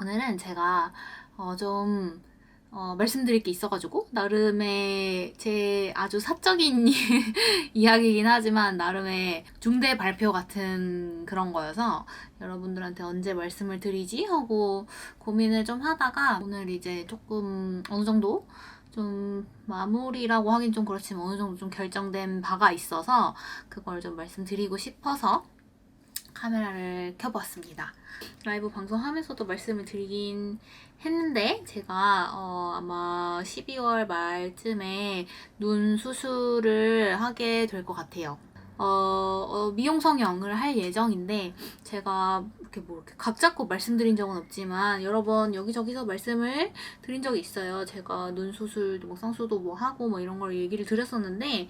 오늘은 제가 어, 좀 어, 말씀드릴 게 있어가지고 나름의 제 아주 사적인 이야기이긴 하지만 나름의 중대 발표 같은 그런 거여서 여러분들한테 언제 말씀을 드리지 하고 고민을 좀 하다가 오늘 이제 조금 어느 정도 좀 마무리라고 하긴 좀 그렇지만 어느 정도 좀 결정된 바가 있어서 그걸 좀 말씀드리고 싶어서 카메라를 켜보았습니다. 라이브 방송하면서도 말씀을 드리긴 했는데 제가 어, 아마 12월 말쯤에 눈 수술을 하게 될 것 같아요. 어, 어, 미용 성형을 할 예정인데 제가 이렇게 뭐 이렇게 각 잡고 말씀드린 적은 없지만 여러 번 여기저기서 말씀을 드린 적이 있어요. 제가 눈 수술도 뭐 쌍수도 뭐 하고 뭐 이런 걸 얘기를 드렸었는데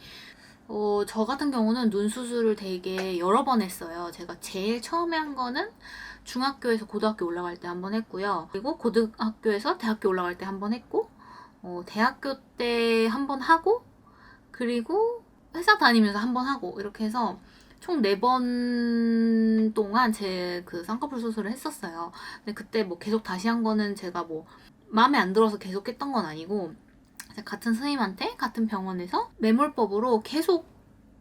어, 저 같은 경우는 눈 수술을 되게 여러 번 했어요. 제가 제일 처음에 한 거는 중학교에서 고등학교 올라갈 때 한 번 했고요. 그리고 고등학교에서 대학교 올라갈 때 한 번 했고, 어, 대학교 때 한 번 하고, 그리고 회사 다니면서 한 번 하고, 이렇게 해서 총 네 번 동안 제 그 쌍꺼풀 수술을 했었어요. 근데 그때 뭐 계속 다시 한 거는 제가 뭐 마음에 안 들어서 계속 했던 건 아니고, 같은 선생님한테 같은 병원에서 매몰법으로 계속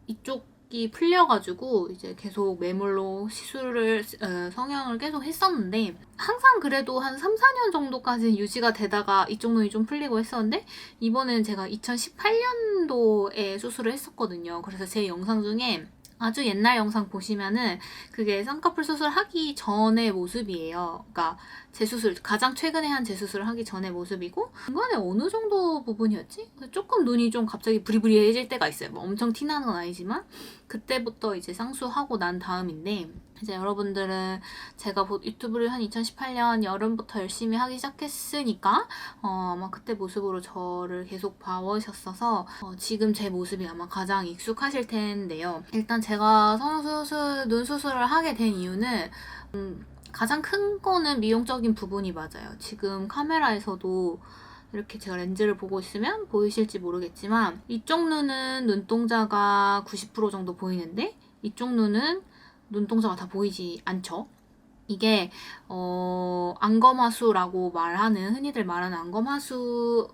이쪽이 풀려가지고 이제 계속 매몰로 시술을 어, 성형을 계속 했었는데 항상 그래도 한 3, 4년 정도까지 유지가 되다가 이쪽 눈이 좀 풀리고 했었는데 이번에는 제가 2018년도에 수술을 했었거든요. 그래서 제 영상 중에 아주 옛날 영상 보시면은 그게 쌍꺼풀 수술하기 전의 모습이에요. 그러니까 재수술 가장 최근에 한 재수술을 하기 전의 모습이고 중간에 어느 정도 부분이었지? 조금 눈이 좀 갑자기 부리부리해질 때가 있어요. 뭐 엄청 티나는 건 아니지만 그때부터 이제 쌍수하고 난 다음인데 이제 여러분들은 제가 유튜브를 한 2018년 여름부터 열심히 하기 시작했으니까 어, 아마 그때 모습으로 저를 계속 봐오셨어서 어, 지금 제 모습이 아마 가장 익숙하실 텐데요. 일단 제가 성수술 눈 수술을 하게 된 이유는 음, 가장 큰 거는 미용적인 부분이 맞아요. 지금 카메라에서도 이렇게 제가 렌즈를 보고 있으면 보이실지 모르겠지만 이쪽 눈은 눈동자가 90% 정도 보이는데 이쪽 눈은 눈동자가 다 보이지 않죠. 이게 어, 안검하수라고 말하는 흔히들 말하는 안검하수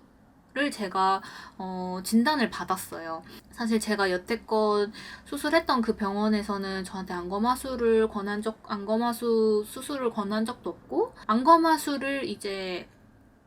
를 제가 어, 진단을 받았어요. 사실 제가 여태껏 수술했던 그 병원에서는 저한테 안검하수를 권한 적, 안검하수 수술을 권한 적도 없고, 안검하수를 이제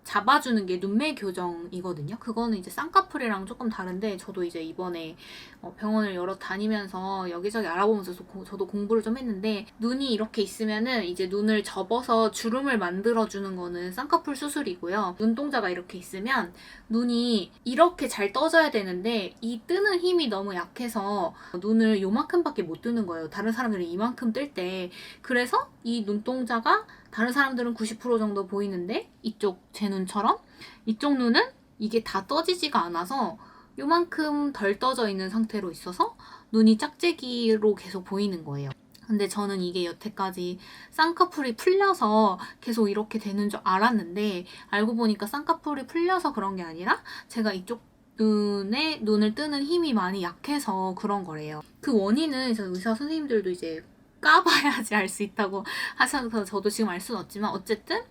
잡아주는 게 눈매 교정이거든요. 그거는 이제 쌍꺼풀이랑 조금 다른데 저도 이제 이번에 어, 병원을 여러 다니면서 여기저기 알아보면서 저도 공부를 좀 했는데 눈이 이렇게 있으면은 이제 눈을 접어서 주름을 만들어주는 거는 쌍꺼풀 수술이고요. 눈동자가 이렇게 있으면 눈이 이렇게 잘 떠져야 되는데 이 뜨는 힘이 너무 약해서 눈을 요만큼밖에 못 뜨는 거예요. 다른 사람들은 이만큼 뜰 때. 그래서 이 눈동자가 다른 사람들은 90% 정도 보이는데 이쪽 제 눈처럼 이쪽 눈은 이게 다 떠지지가 않아서 요만큼 덜 떠져 있는 상태로 있어서 눈이 짝재기로 계속 보이는 거예요. 근데 저는 이게 여태까지 쌍꺼풀이 풀려서 계속 이렇게 되는 줄 알았는데 알고 보니까 쌍꺼풀이 풀려서 그런 게 아니라 제가 이쪽 눈에 눈을 뜨는 힘이 많이 약해서 그런 거래요. 그 원인은 의사 선생님들도 이제 까봐야지 알 수 있다고 하셔서 저도 지금 알 수는 없지만 어쨌든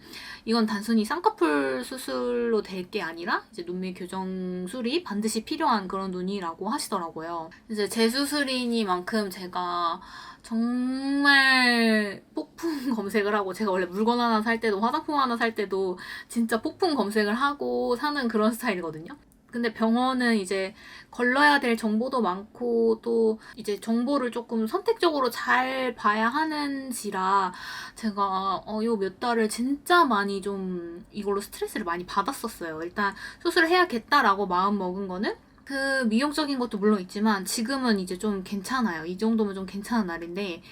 이건 단순히 쌍꺼풀 수술로 될 게 아니라 이제 눈매 교정술이 반드시 필요한 그런 눈이라고 하시더라고요. 이제 재수술이니만큼 제가 정말 폭풍 검색을 하고 제가 원래 물건 하나 살 때도 화장품 하나 살 때도 진짜 폭풍 검색을 하고 사는 그런 스타일이거든요. 근데 병원은 이제 걸러야 될 정보도 많고 또 이제 정보를 조금 선택적으로 잘 봐야 하는지라 제가 어, 요몇 달을 진짜 많이 좀 이걸로 스트레스를 많이 받았었어요. 일단 수술을 해야겠다라고 마음 먹은 거는 그 미용적인 것도 물론 있지만 지금은 이제 좀 괜찮아요. 이 정도면 좀 괜찮은 날인데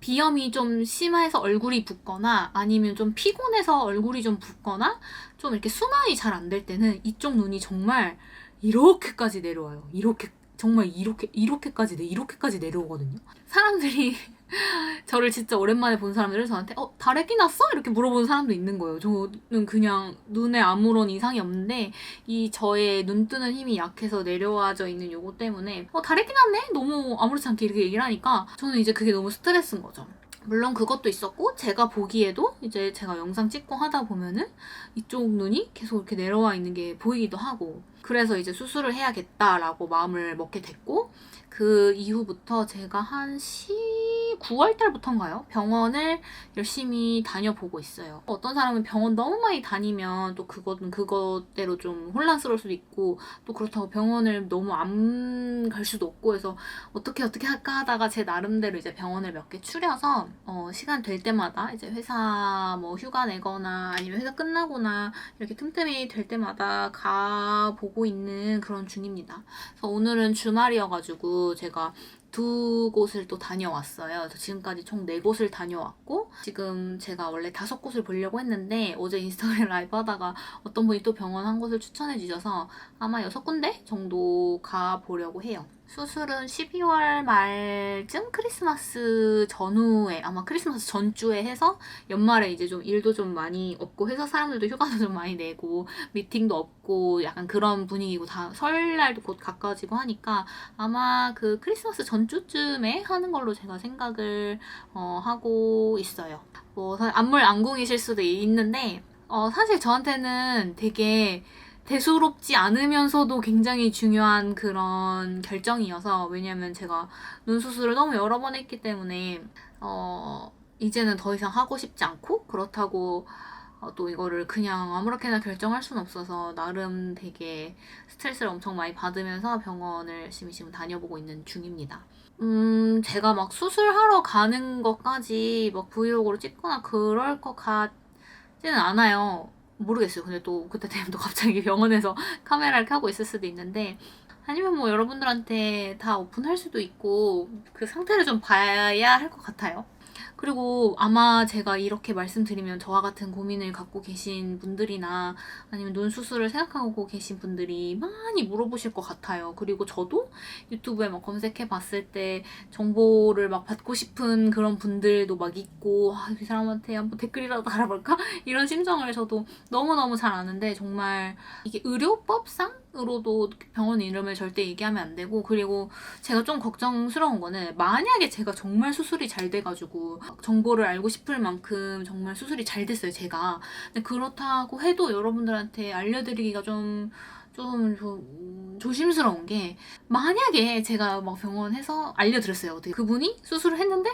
비염이 좀 심해서 얼굴이 붓거나 아니면 좀 피곤해서 얼굴이 좀 붓거나 좀 이렇게 순환이 잘 안 될 때는 이쪽 눈이 정말 이렇게까지 내려와요. 이렇게 정말 이렇게 이렇게까지 내 이렇게까지 내려오거든요. 사람들이 저를 진짜 오랜만에 본 사람들은 저한테 어 다래끼 났어? 이렇게 물어보는 사람도 있는 거예요. 저는 그냥 눈에 아무런 이상이 없는데 이 저의 눈 뜨는 힘이 약해서 내려와져 있는 요거 때문에 어 다래끼 났네? 너무 아무렇지 않게 이렇게 얘기를 하니까 저는 이제 그게 너무 스트레스인 거죠. 물론 그것도 있었고 제가 보기에도 이제 제가 영상 찍고 하다 보면은 이쪽 눈이 계속 이렇게 내려와 있는 게 보이기도 하고 그래서 이제 수술을 해야겠다라고 마음을 먹게 됐고 그 이후부터 제가 한 9월 달부터인가요? 병원을 열심히 다녀보고 있어요. 어떤 사람은 병원 너무 많이 다니면 또 그거는 그것대로 좀 혼란스러울 수도 있고 또 그렇다고 병원을 너무 안 갈 수도 없고 해서 어떻게 어떻게 할까 하다가 제 나름대로 이제 병원을 몇 개 추려서 어, 시간 될 때마다 이제 회사 뭐 휴가 내거나 아니면 회사 끝나거나 이렇게 틈틈이 될 때마다 가 보고 있는 그런 중입니다. 그래서 오늘은 주말이어가지고 제가 두 곳을 또 다녀왔어요. 지금까지 총 네 곳을 다녀왔고 지금 제가 원래 다섯 곳을 보려고 했는데 어제 인스타그램 라이브 하다가 어떤 분이 또 병원 한 곳을 추천해 주셔서 아마 여섯 군데 정도 가 보려고 해요. 수술은 12월 말쯤 크리스마스 전후에 아마 크리스마스 전주에 해서 연말에 이제 좀 일도 좀 많이 없고 회사 사람들도 휴가도 좀 많이 내고 미팅도 없고 약간 그런 분위기고 다 설날도 곧 가까워지고 하니까 아마 그 크리스마스 전주쯤에 하는 걸로 제가 생각을 어, 하고 있어요. 뭐 사- 안물 안궁이실 수도 있는데 어, 사실 저한테는 되게 대수롭지 않으면서도 굉장히 중요한 그런 결정이어서 왜냐면 제가 눈 수술을 너무 여러 번 했기 때문에 어 이제는 더 이상 하고 싶지 않고 그렇다고 어, 또 이거를 그냥 아무렇게나 결정할 수는 없어서 나름 되게 스트레스를 엄청 많이 받으면서 병원을 지금 다녀보고 있는 중입니다. 음, 제가 막 수술하러 가는 것까지 막 브이로그로 찍거나 그럴 것 같지는 않아요. 모르겠어요. 근데 또 그때 되면 또 갑자기 병원에서 카메라를 켜고 있을 수도 있는데 아니면 뭐 여러분들한테 다 오픈할 수도 있고 그 상태를 좀 봐야 할 것 같아요. 그리고 아마 제가 이렇게 말씀드리면 저와 같은 고민을 갖고 계신 분들이나 아니면 눈 수술을 생각하고 계신 분들이 많이 물어보실 것 같아요. 그리고 저도 유튜브에 막 검색해 봤을 때 정보를 막 받고 싶은 그런 분들도 막 있고 아, 이 사람한테 한번 댓글이라도 달아볼까? 이런 심정을 저도 너무너무 잘 아는데 정말 이게 의료법상 으로도 병원 이름을 절대 얘기하면 안 되고 그리고 제가 좀 걱정스러운 거는 만약에 제가 정말 수술이 잘 돼가지고 정보를 알고 싶을 만큼 정말 수술이 잘 됐어요 제가. 근데 그렇다고 해도 여러분들한테 알려드리기가 좀 좀, 좀 조심스러운 게 만약에 제가 막 병원에서 알려드렸어요 어떻게. 그분이 수술을 했는데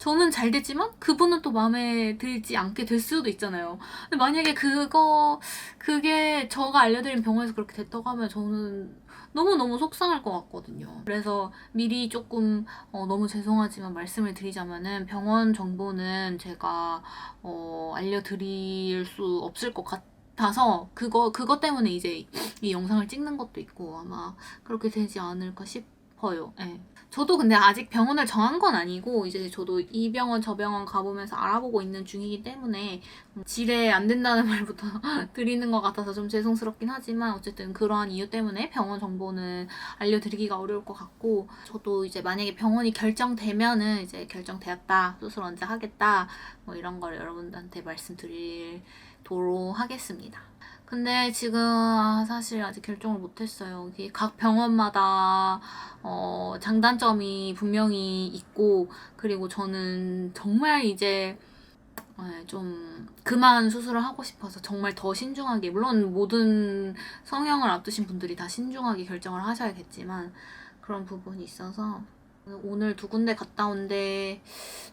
저는 잘 됐지만 그분은 또 마음에 들지 않게 될 수도 있잖아요. 근데 만약에 그거 그게 저가 알려드린 병원에서 그렇게 됐다고 하면 저는 너무너무 속상할 것 같거든요. 그래서 미리 조금 어, 너무 죄송하지만 말씀을 드리자면은 병원 정보는 제가 어, 알려드릴 수 없을 것 같아서 그거 그것 때문에 이제 이 영상을 찍는 것도 있고 아마 그렇게 되지 않을까 싶어요. 예. 저도 근데 아직 병원을 정한 건 아니고 이제 저도 이 병원 저 병원 가보면서 알아보고 있는 중이기 때문에 음, 지레 안 된다는 말부터 드리는 것 같아서 좀 죄송스럽긴 하지만 어쨌든 그러한 이유 때문에 병원 정보는 알려드리기가 어려울 것 같고 저도 이제 만약에 병원이 결정되면은 이제 결정되었다 수술 언제 하겠다 뭐 이런 걸 여러분들한테 말씀드리도록 하겠습니다. 근데 지금 아, 사실 아직 결정을 못했어요. 각 병원마다 어, 장단점이 분명히 있고 그리고 저는 정말 이제 네, 좀 그만 수술을 하고 싶어서 정말 더 신중하게 물론 모든 성형을 앞두신 분들이 다 신중하게 결정을 하셔야겠지만 그런 부분이 있어서 오늘 두 군데 갔다 온 데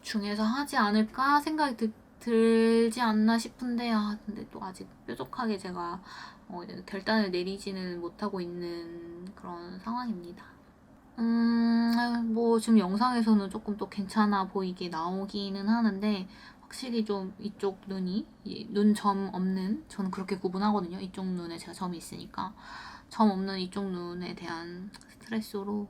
중에서 하지 않을까 생각이 드, 들지 않나 싶은데 아 근데 또 아직 뾰족하게 제가 어, 결단을 내리지는 못하고 있는 그런 상황입니다. 음, 뭐 지금 영상에서는 조금 또 괜찮아 보이게 나오기는 하는데 확실히 좀 이쪽 눈이 눈 점 없는 저는 그렇게 구분하거든요. 이쪽 눈에 제가 점이 있으니까 점 없는 이쪽 눈에 대한 스트레스로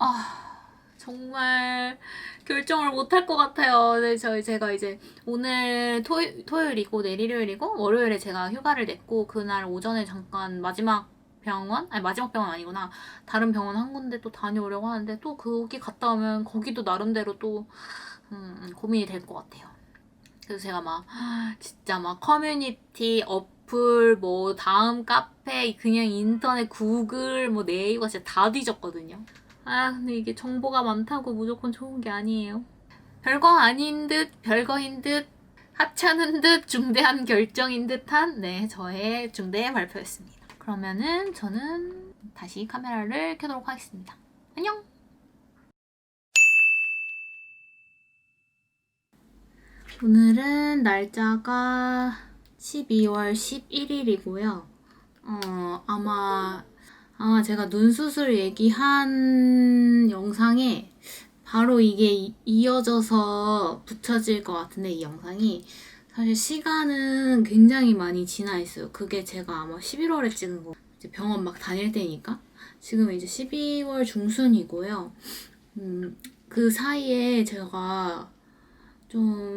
아 정말 결정을 못 할 것 같아요. 네, 저희 제가 이제 오늘 토, 토요일이고 내일 일요일이고 월요일에 제가 휴가를 냈고 그날 오전에 잠깐 마지막 병원 아니 마지막 병원 아니구나 다른 병원 한 군데 또 다녀오려고 하는데 또 거기 갔다 오면 거기도 나름대로 또 음, 고민이 될 것 같아요. 그래서 제가 막 진짜 막 커뮤니티 어플 뭐 다음 카페 그냥 인터넷 구글 뭐 네이버 진짜 다 뒤졌거든요. 아 근데 이게 정보가 많다고 무조건 좋은 게 아니에요. 별거 아닌 듯 별거인 듯 하찮은 듯 중대한 결정인 듯한 네 저의 중대 발표였습니다. 그러면은 저는 다시 카메라를 켜도록 하겠습니다. 안녕. 오늘은 날짜가 12월 11일이고요. 어, 아마, 아마 제가 눈 수술 얘기한 영상에 바로 이게 이- 이어져서 붙여질 것 같은데, 이 영상이. 사실 시간은 굉장히 많이 지나 있어요. 그게 제가 아마 11월에 찍은 거. 이제 병원 막 다닐 때니까. 지금 이제 12월 중순이고요. 음, 그 사이에 제가 좀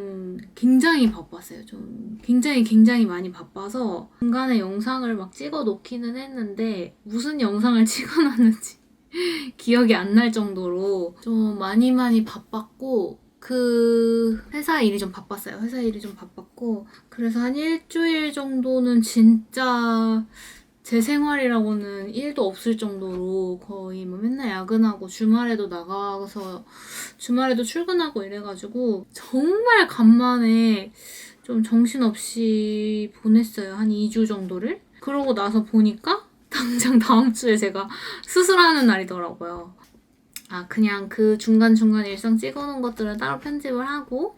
굉장히 바빴어요. 좀 굉장히 굉장히 많이 바빠서 중간에 영상을 막 찍어 놓기는 했는데 무슨 영상을 찍어 놨는지 기억이 안 날 정도로 좀 많이 많이 바빴고 그 회사 일이 좀 바빴어요. 회사 일이 좀 바빴고 그래서 한 일주일 정도는 진짜 제 생활이라고는 1도 없을 정도로 거의 뭐 맨날 야근하고 주말에도 나가서 주말에도 출근하고 이래가지고 정말 간만에 좀 정신없이 보냈어요. 한 2주 정도를. 그러고 나서 보니까 당장 다음 주에 제가 수술하는 날이더라고요. 아, 그냥 그 중간중간 일상 찍어놓은 것들을 따로 편집을 하고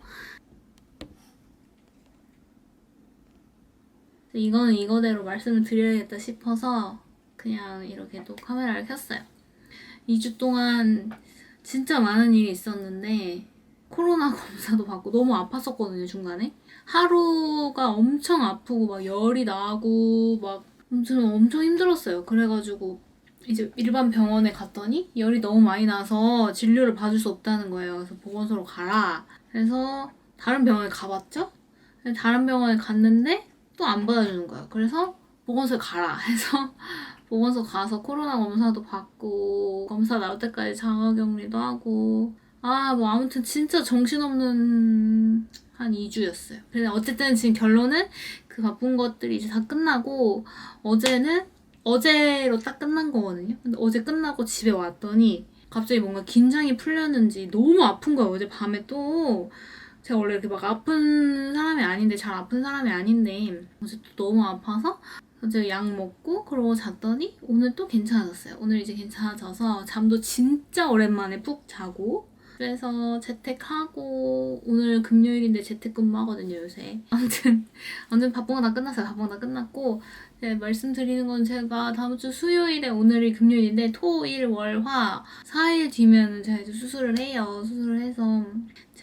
이거는 이거대로 말씀을 드려야겠다 싶어서 그냥 이렇게 또 카메라를 켰어요. 2주 동안 진짜 많은 일이 있었는데 코로나 검사도 받고 너무 아팠었거든요 중간에. 하루가 엄청 아프고 막 열이 나고 막 엄청 엄청 힘들었어요. 그래가지고 이제 일반 병원에 갔더니 열이 너무 많이 나서 진료를 받을 수 없다는 거예요. 그래서 보건소로 가라. 그래서 다른 병원에 가봤죠? 다른 병원에 갔는데 또 안 받아주는 거예요 그래서 보건소에 가라 해서 보건소 가서 코로나 검사도 받고 검사 나올 때까지 자가격리도 하고 아 뭐 아무튼 진짜 정신없는 한 2주였어요. 근데 어쨌든 지금 결론은 그 바쁜 것들이 이제 다 끝나고 어제는 어제로 딱 끝난 거거든요. 근데 어제 끝나고 집에 왔더니 갑자기 뭔가 긴장이 풀렸는지 너무 아픈 거예요. 어제 밤에 또 제가 원래 이렇게 막 아픈 사람이 아닌데 잘 아픈 사람이 아닌데 어제 또 너무 아파서 어제 약 먹고 그러고 잤더니 오늘 또 괜찮아졌어요. 오늘 이제 괜찮아져서 잠도 진짜 오랜만에 푹 자고 그래서 재택하고 오늘 금요일인데 재택근무 하거든요 요새. 아무튼 아무튼 바쁜 거 다 끝났어요. 바쁜 거 다 끝났고 네, 말씀드리는 건 제가 다음 주 수요일에 오늘이 금요일인데 토, 일, 월, 화 4일 뒤면은 제가 이제 수술을 해요. 수술을 해서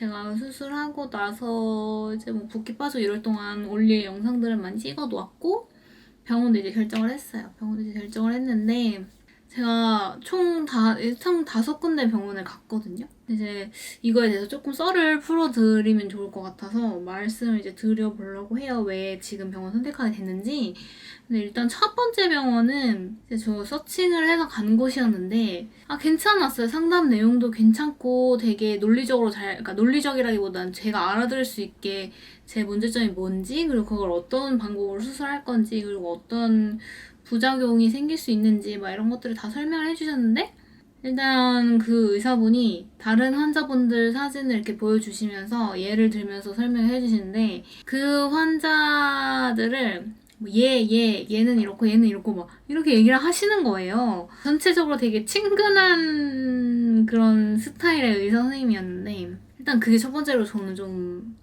제가 수술하고 나서 이제 뭐 붓기 빠져 이럴 동안 올릴 영상들을 많이 찍어 놓았고 병원도 이제 결정을 했어요. 병원도 이제 결정을 했는데 제가 총 다, 총 다섯 군데 병원을 갔거든요. 이제 이거에 대해서 조금 썰을 풀어드리면 좋을 것 같아서 말씀을 이제 드려보려고 해요. 왜 지금 병원 선택하게 됐는지. 근데 일단 첫 번째 병원은 이제 저 서칭을 해서 간 곳이었는데, 아, 괜찮았어요. 상담 내용도 괜찮고 되게 논리적으로 잘, 그러니까 논리적이라기보단 제가 알아들을 수 있게 제 문제점이 뭔지, 그리고 그걸 어떤 방법으로 수술할 건지, 그리고 어떤 부작용이 생길 수 있는지 막 이런 것들을 다 설명을 해주셨는데 일단 그 의사분이 다른 환자분들 사진을 이렇게 보여주시면서 예를 들면서 설명해 주시는데 그 환자들을 뭐 얘, 얘, 얘는 이렇고 얘는 이렇고 막 이렇게 얘기를 하시는 거예요. 전체적으로 되게 친근한 그런 스타일의 의사 선생님이었는데 일단 그게 첫 번째로 저는 좀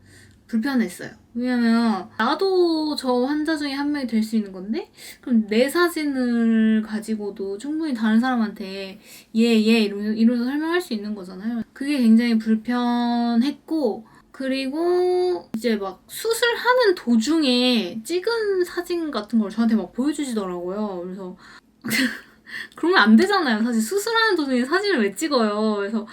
불편했어요. 왜냐면 나도 저 환자 중에 한 명이 될 수 있는 건데 그럼 내 사진을 가지고도 충분히 다른 사람한테 얘, 얘 이러면서, 이러면서 설명할 수 있는 거잖아요. 그게 굉장히 불편했고 그리고 이제 막 수술하는 도중에 찍은 사진 같은 걸 저한테 막 보여주시더라고요. 그래서 그러면 안 되잖아요. 사실 수술하는 도중에 사진을 왜 찍어요. 그래서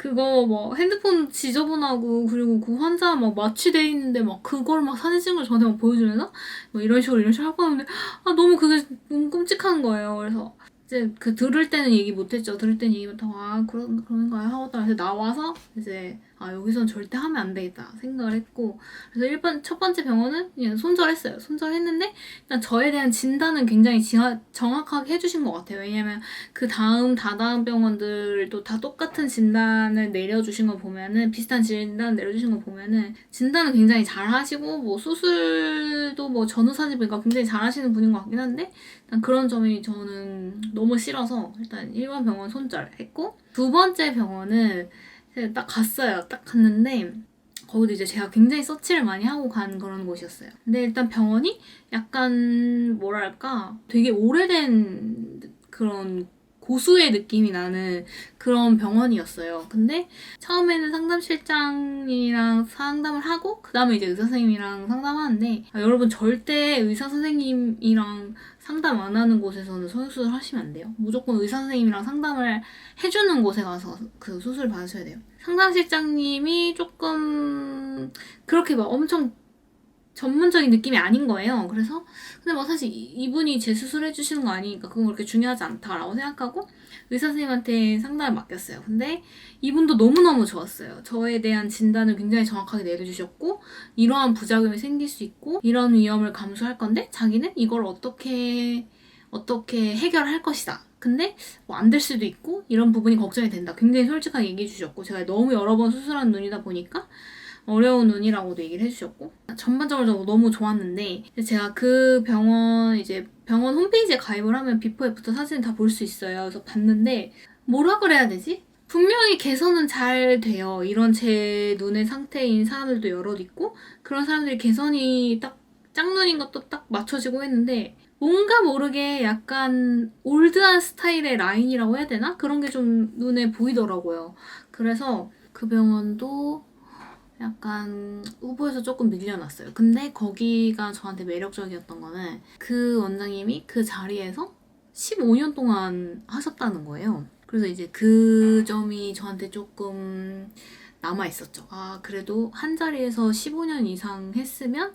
그거 뭐 핸드폰 지저분하고 그리고 그 환자 막 마취돼 있는데 막 그걸 막 사진 찍은 걸 저한테 막 보여주면서 뭐 이런 식으로 이런 식으로 하고 하는데 아 너무 그게 너무 끔찍한 거예요. 그래서 이제 그 들을 때는 얘기 못했죠. 들을 때는 얘기 못하고 아 그런 그런 거야 하고 딱 이제 나와서 이제 아 여기선 절대 하면 안 되겠다 생각을 했고 그래서 1번 첫 번째 병원은 그냥 손절했어요. 손절했는데 일단 저에 대한 진단은 굉장히 지하, 정확하게 해주신 것 같아요. 왜냐면 그 다음 다다음 병원들도 다 똑같은 진단을 내려주신 거 보면은 비슷한 진단 내려주신 거 보면은 진단은 굉장히 잘 하시고 뭐 수술도 뭐 전후사진 보니까 굉장히 잘 하시는 분인 것 같긴 한데 일단 그런 점이 저는 너무 싫어서 일단 1번 병원 손절했고 두 번째 병원은 딱 갔어요. 딱 갔는데 거기도 이제 제가 굉장히 서치를 많이 하고 간 그런 곳이었어요. 근데 일단 병원이 약간 뭐랄까 되게 오래된 그런 고수의 느낌이 나는 그런 병원이었어요. 근데 처음에는 상담실장이랑 상담을 하고 그 다음에 이제 의사 선생님이랑 상담하는데 아, 여러분 절대 의사 선생님이랑 상담 안 하는 곳에서는 성형수술 하시면 안 돼요. 무조건 의사 선생님이랑 상담을 해주는 곳에 가서 그 수술 받으셔야 돼요. 상담실장님이 조금 그렇게 막 엄청 전문적인 느낌이 아닌 거예요. 그래서 근데 뭐 사실 이- 이분이 제 수술 해 주시는 거 아니니까 그건 그렇게 중요하지 않다라고 생각하고 의사 선생님한테 상담을 맡겼어요. 근데 이분도 너무너무 좋았어요. 저에 대한 진단을 굉장히 정확하게 내려주셨고 이러한 부작용이 생길 수 있고 이런 위험을 감수할 건데 자기는 이걸 어떻게 어떻게 해결할 것이다. 근데 뭐 안 될 수도 있고 이런 부분이 걱정이 된다. 굉장히 솔직하게 얘기해 주셨고 제가 너무 여러 번 수술한 눈이다 보니까 어려운 눈이라고도 얘기를 해주셨고 전반적으로 너무 좋았는데 제가 그 병원 이제 병원 홈페이지에 가입을 하면 비포 애프터 사진 다 볼 수 있어요. 그래서 봤는데 뭐라 그래야 되지? 분명히 개선은 잘 돼요. 이런 제 눈의 상태인 사람들도 여럿 있고 그런 사람들이 개선이 딱 짝눈인 것도 딱 맞춰지고 했는데 뭔가 모르게 약간 올드한 스타일의 라인이라고 해야 되나? 그런 게 좀 눈에 보이더라고요. 그래서 그 병원도 약간 후보에서 조금 밀려났어요. 근데 거기가 저한테 매력적이었던 거는 그 원장님이 그 자리에서 15년 동안 하셨다는 거예요. 그래서 이제 그 점이 저한테 조금 남아 있었죠. 아, 그래도 한 자리에서 15년 이상 했으면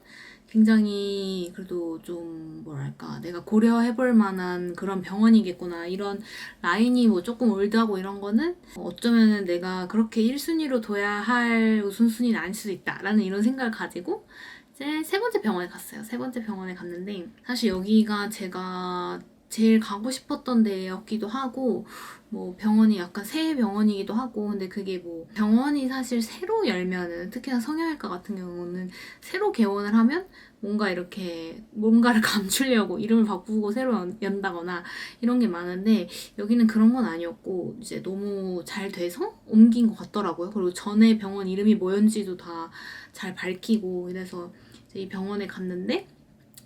굉장히 그래도 좀 뭐랄까 내가 고려해볼 만한 그런 병원이겠구나 이런 라인이 뭐 조금 올드하고 이런 거는 어쩌면은 내가 그렇게 1순위로 둬야 할 우선순위는 아닐 수도 있다라는 이런 생각을 가지고 이제 세 번째 병원에 갔어요. 세 번째 병원에 갔는데 사실 여기가 제가 제일 가고 싶었던 데였기도 하고 뭐 병원이 약간 새 병원이기도 하고 근데 그게 뭐 병원이 사실 새로 열면은 특히나 성형외과 같은 경우는 새로 개원을 하면 뭔가 이렇게 뭔가를 감추려고 이름을 바꾸고 새로 연- 연다거나 이런 게 많은데 여기는 그런 건 아니었고 이제 너무 잘 돼서 옮긴 것 같더라고요. 그리고 전에 병원 이름이 뭐였는지도 다 잘 밝히고 이래서 이 병원에 갔는데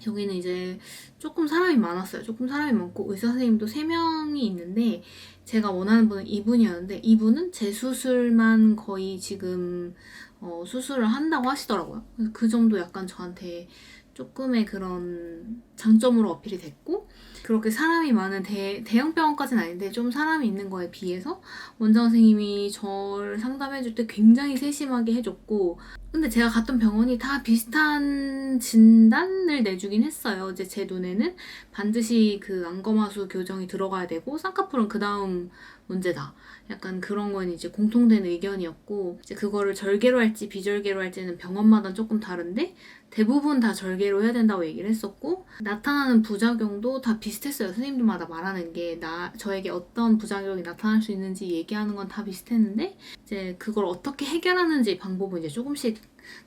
여기는 이제 조금 사람이 많았어요. 조금 사람이 많고 의사 선생님도 세 명이 있는데 제가 원하는 분은 이분이었는데 이분은 제 수술만 거의 지금 어, 수술을 한다고 하시더라고요. 그 점도 약간 저한테 조금의 그런 장점으로 어필이 됐고 그렇게 사람이 많은 대, 대형 병원까지는 아닌데 좀 사람이 있는 거에 비해서 원장 선생님이 저를 상담해줄 때 굉장히 세심하게 해줬고 근데 제가 갔던 병원이 다 비슷한 진단을 내주긴 했어요. 이제 제 눈에는 반드시 그 안검하수 교정이 들어가야 되고 쌍꺼풀은 그 다음 문제다. 약간 그런 건 이제 공통된 의견이었고 이제 그거를 절개로 할지 비절개로 할지는 병원마다 조금 다른데 대부분 다 절개로 해야 된다고 얘기를 했었고 나타나는 부작용도 다 비슷했어요. 선생님들마다 말하는 게 나 저에게 어떤 부작용이 나타날 수 있는지 얘기하는 건 다 비슷했는데 이제 그걸 어떻게 해결하는지 방법은 이제 조금씩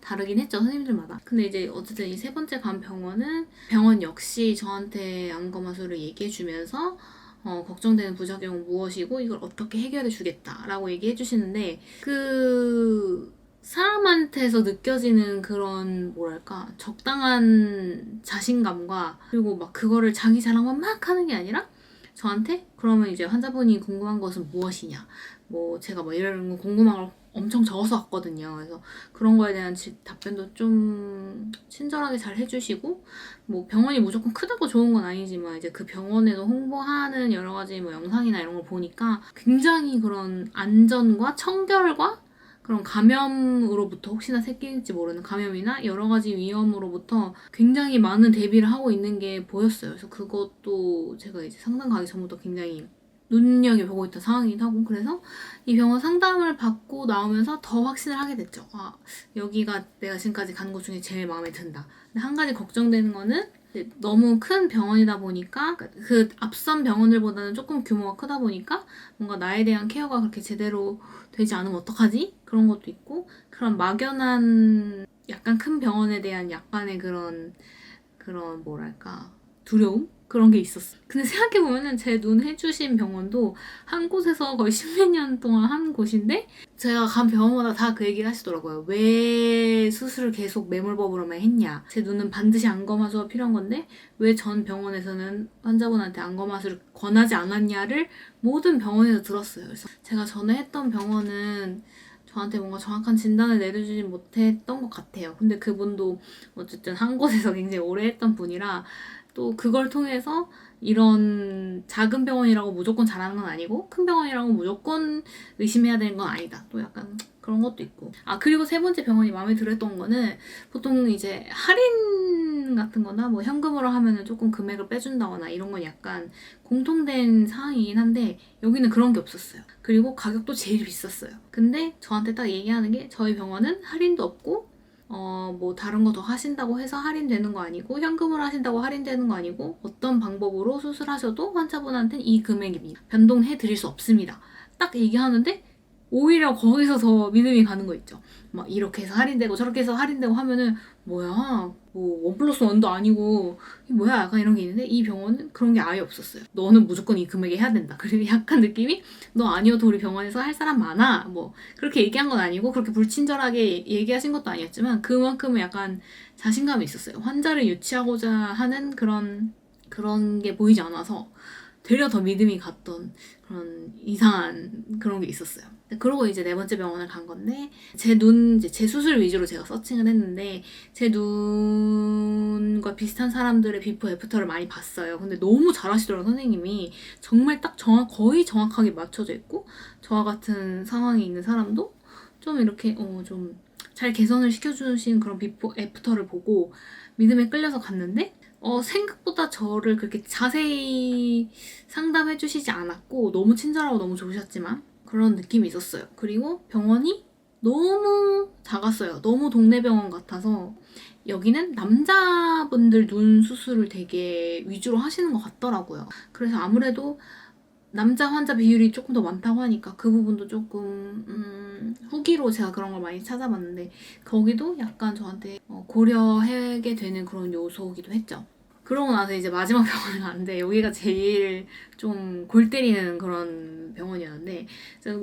다르긴 했죠 선생님들마다. 근데 이제 어쨌든 이 세 번째 간 병원은 병원 역시 저한테 안검하수를 얘기해주면서 어, 걱정되는 부작용은 무엇이고 이걸 어떻게 해결해 주겠다라고 얘기해 주시는데 그 사람한테서 느껴지는 그런 뭐랄까 적당한 자신감과 그리고 막 그거를 자기 자랑만 막 하는 게 아니라 저한테 그러면 이제 환자분이 궁금한 것은 무엇이냐 뭐 제가 뭐 이런 거 궁금한 걸 엄청 적어서 왔거든요 그래서 그런 거에 대한 지- 답변도 좀 친절하게 잘 해주시고 뭐 병원이 무조건 크다고 좋은 건 아니지만 이제 그 병원에도 홍보하는 여러 가지 뭐 영상이나 이런 걸 보니까 굉장히 그런 안전과 청결과 그런 감염으로부터 혹시나 생길지 모르는 감염이나 여러 가지 위험으로부터 굉장히 많은 대비를 하고 있는 게 보였어요. 그래서 그것도 제가 이제 상담 가기 전부터 굉장히 눈여겨보고 있던 상황이기도 하고 그래서 이 병원 상담을 받고 나오면서 더 확신을 하게 됐죠. 아 여기가 내가 지금까지 간 곳 중에 제일 마음에 든다. 근데 한 가지 걱정되는 거는 너무 큰 병원이다 보니까 그 앞선 병원들보다는 조금 규모가 크다 보니까 뭔가 나에 대한 케어가 그렇게 제대로 되지 않으면 어떡하지? 그런 것도 있고 그런 막연한 약간 큰 병원에 대한 약간의 그런 그런 뭐랄까 두려움 그런 게 있었어. 근데 생각해 보면은 제 눈 해주신 병원도 한 곳에서 거의 십몇 년 동안 한 곳인데 제가 간 병원마다 다 그 얘기를 하시더라고요. 왜 수술을 계속 매몰법으로만 했냐? 제 눈은 반드시 안검하수가 필요한 건데 왜 전 병원에서는 환자분한테 안검하수를 권하지 않았냐를 모든 병원에서 들었어요. 그래서 제가 전에 했던 병원은 저한테 뭔가 정확한 진단을 내려주지 못했던 것 같아요. 근데 그분도 어쨌든 한 곳에서 굉장히 오래 했던 분이라 또 그걸 통해서 이런 작은 병원이라고 무조건 잘하는 건 아니고 큰 병원이라고 무조건 의심해야 되는 건 아니다. 또 약간 그런 것도 있고. 아, 그리고 세 번째 병원이 마음에 들었던 거는 보통 이제 할인 같은 거나 뭐 현금으로 하면은 조금 금액을 빼준다거나 이런 건 약간 공통된 사항이긴 한데 여기는 그런 게 없었어요. 그리고 가격도 제일 비쌌어요. 근데 저한테 딱 얘기하는 게 저희 병원은 할인도 없고 어, 뭐 다른 거 더 하신다고 해서 할인되는 거 아니고 현금으로 하신다고 할인되는 거 아니고 어떤 방법으로 수술하셔도 환자분한테는 이 금액입니다. 변동해 드릴 수 없습니다. 딱 얘기하는데 오히려 거기서 더 믿음이 가는 거 있죠. 막 이렇게 해서 할인되고 저렇게 해서 할인되고 하면은 뭐야 뭐원 플러스 원도 아니고 뭐야 약간 이런 게 있는데 이 병원은 그런 게 아예 없었어요. 너는 무조건 이 금액에 해야 된다. 그리고 약간 느낌이 너 아니어도 우리 병원에서 할 사람 많아. 뭐 그렇게 얘기한 건 아니고 그렇게 불친절하게 얘기하신 것도 아니었지만 그만큼은 약간 자신감이 있었어요. 환자를 유치하고자 하는 그런 그런 게 보이지 않아서 되려 더 믿음이 갔던 그런 이상한 그런 게 있었어요. 그러고 이제 네 번째 병원을 간 건데 제 눈 이제 제 수술 위주로 제가 서칭을 했는데 제 눈과 비슷한 사람들의 비포 애프터를 많이 봤어요. 근데 너무 잘하시더라고요 선생님이 정말 딱 정확 거의 정확하게 맞춰져 있고 저와 같은 상황에 있는 사람도 좀 이렇게 어 좀 잘 개선을 시켜주신 그런 비포 애프터를 보고 믿음에 끌려서 갔는데 어, 생각보다 저를 그렇게 자세히 상담해 주시지 않았고 너무 친절하고 너무 좋으셨지만 그런 느낌이 있었어요. 그리고 병원이 너무 작았어요. 너무 동네 병원 같아서 여기는 남자분들 눈 수술을 되게 위주로 하시는 것 같더라고요. 그래서 아무래도 남자 환자 비율이 조금 더 많다고 하니까 그 부분도 조금 음, 후기로 제가 그런 걸 많이 찾아봤는데 거기도 약간 저한테 어, 고려하게 되는 그런 요소기도 했죠. 그러고 나서 이제 마지막 병원을 갔는데 여기가 제일 좀 골 때리는 그런 병원이었는데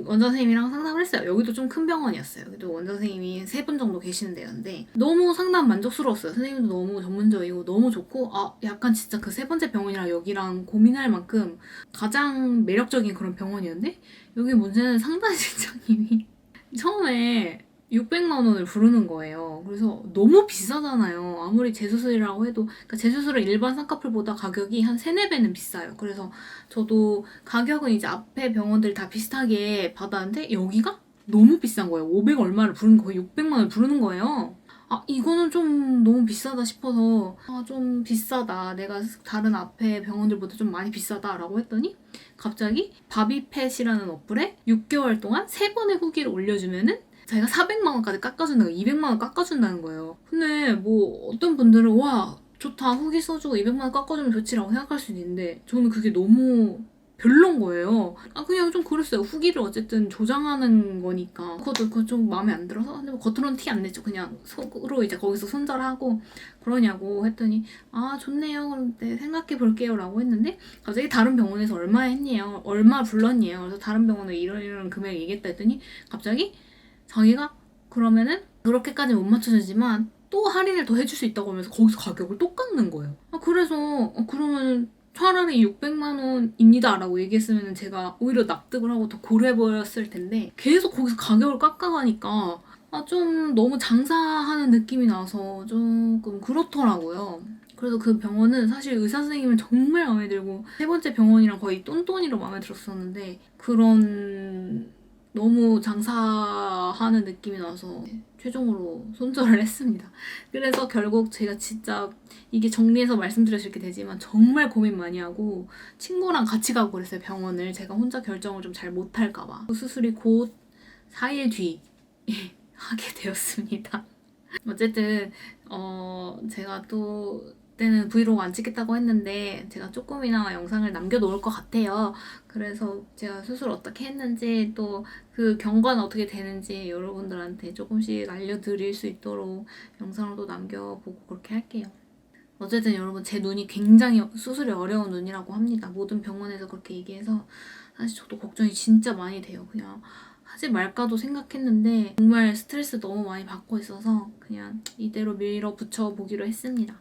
원장 선생님이랑 상담을 했어요. 여기도 좀 큰 병원이었어요. 여기도 원장 선생님이 세 분 정도 계시는 데였는데 너무 상담 만족스러웠어요. 선생님도 너무 전문적이고 너무 좋고 아 약간 진짜 그 세 번째 병원이랑 여기랑 고민할 만큼 가장 매력적인 그런 병원이었는데 여기 문제는 상담 실장님이 처음에 600만 원을 부르는 거예요. 그래서 너무 비싸잖아요. 아무리 재수술이라고 해도 그러니까 재수술은 일반 쌍꺼풀보다 가격이 한 3, 4배는 비싸요. 그래서 저도 가격은 이제 앞에 병원들 다 비슷하게 받았는데 여기가 너무 비싼 거예요. 500 얼마를 부르는 거예요. 600만 원을 부르는 거예요. 아, 이거는 좀 너무 비싸다 싶어서, 아, 좀 비싸다. 내가 다른 앞에 병원들보다 좀 많이 비싸다라고 했더니, 갑자기 바비펫이라는 어플에 6개월 동안 3번의 후기를 올려주면은 자기가 400만 원까지 깎아준다고 200만 원 깎아준다는 거예요. 근데 뭐 어떤 분들은 와 좋다 후기 써주고 200만 원 깎아주면 좋지라고 생각할 수도 있는데 저는 그게 너무 별론 거예요. 아 그냥 좀 그랬어요. 후기를 어쨌든 조장하는 거니까 그것도 그거 좀 마음에 안 들어서 근데 뭐 겉으로는 티안 냈죠. 그냥 속으로 이제 거기서 손절하고 그러냐고 했더니 아 좋네요. 그런데 생각해 볼게요라고 했는데 갑자기 다른 병원에서 얼마 했니요? 얼마 불렀니요? 그래서 다른 병원에 이런 이런 금액 얘기했다 했더니 갑자기 자기가 그러면은 그렇게까지 못 맞춰주지만 또 할인을 더 해줄 수 있다고 하면서 거기서 가격을 또 깎는 거예요. 아, 그래서 어, 그러면 차라리 600만 원입니다라고 얘기했으면 제가 오히려 납득을 하고 더 고려해버렸을 텐데 계속 거기서 가격을 깎아가니까 아, 좀 너무 장사하는 느낌이 나서 조금 그렇더라고요. 그래서 그 병원은 사실 의사 선생님은 정말 마음에 들고 세 번째 병원이랑 거의 똔똔이로 마음에 들었었는데 그런 너무 장사하는 느낌이 나서 최종으로 손절을 했습니다. 그래서 결국 제가 진짜 이게 정리해서 말씀드려서 이렇게 되지만 정말 고민 많이 하고 친구랑 같이 가고 그랬어요 병원을 제가 혼자 결정을 좀 잘 못할까봐 그 수술이 곧 4일 뒤 하게 되었습니다. 어쨌든 어 제가 또 그때는 브이로그 안 찍겠다고 했는데 제가 조금이나마 영상을 남겨놓을 것 같아요. 그래서 제가 수술 어떻게 했는지 또 그 경과는 어떻게 되는지 여러분들한테 조금씩 알려드릴 수 있도록 또 남겨보고 그렇게 할게요. 어쨌든 여러분 제 눈이 굉장히 수술이 어려운 눈이라고 합니다. 모든 병원에서 그렇게 얘기해서 사실 저도 걱정이 진짜 많이 돼요. 그냥 하지 말까도 생각했는데 정말 스트레스 너무 많이 받고 있어서 그냥 이대로 밀어붙여 보기로 했습니다.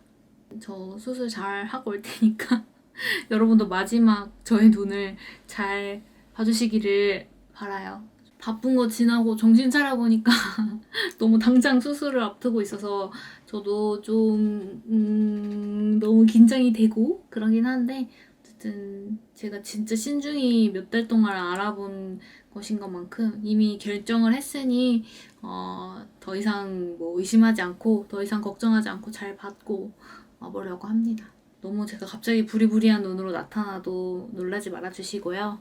저 수술 잘 하고 올 테니까 여러분도 마지막 저의 눈을 잘 봐주시기를 바라요. 바쁜 거 지나고 정신 차려보니까 너무 당장 수술을 앞두고 있어서 저도 좀 음, 너무 긴장이 되고 그러긴 한데 어쨌든 제가 진짜 신중히 몇 달 동안 알아본 것인 것만큼 이미 결정을 했으니 어, 더 이상 뭐 의심하지 않고 더 이상 걱정하지 않고 잘 받고 와보려고 합니다. 너무 제가 갑자기 부리부리한 눈으로 나타나도 놀라지 말아주시고요.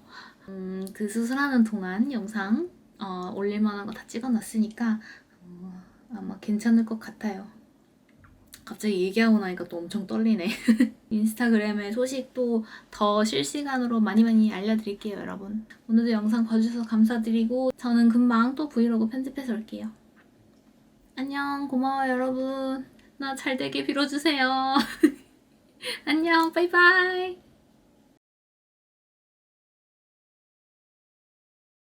음, 그 수술하는 동안 영상 어, 올릴만한 거 다 찍어놨으니까 어, 아마 괜찮을 것 같아요. 갑자기 얘기하고 나니까 또 엄청 떨리네. 인스타그램에 소식도 더 실시간으로 많이 많이 알려드릴게요, 여러분. 오늘도 영상 봐주셔서 감사드리고 저는 금방 또 브이로그 편집해서 올게요. 안녕, 고마워요, 여러분. 나 잘 되게 빌어주세요. 안녕, 바이바이.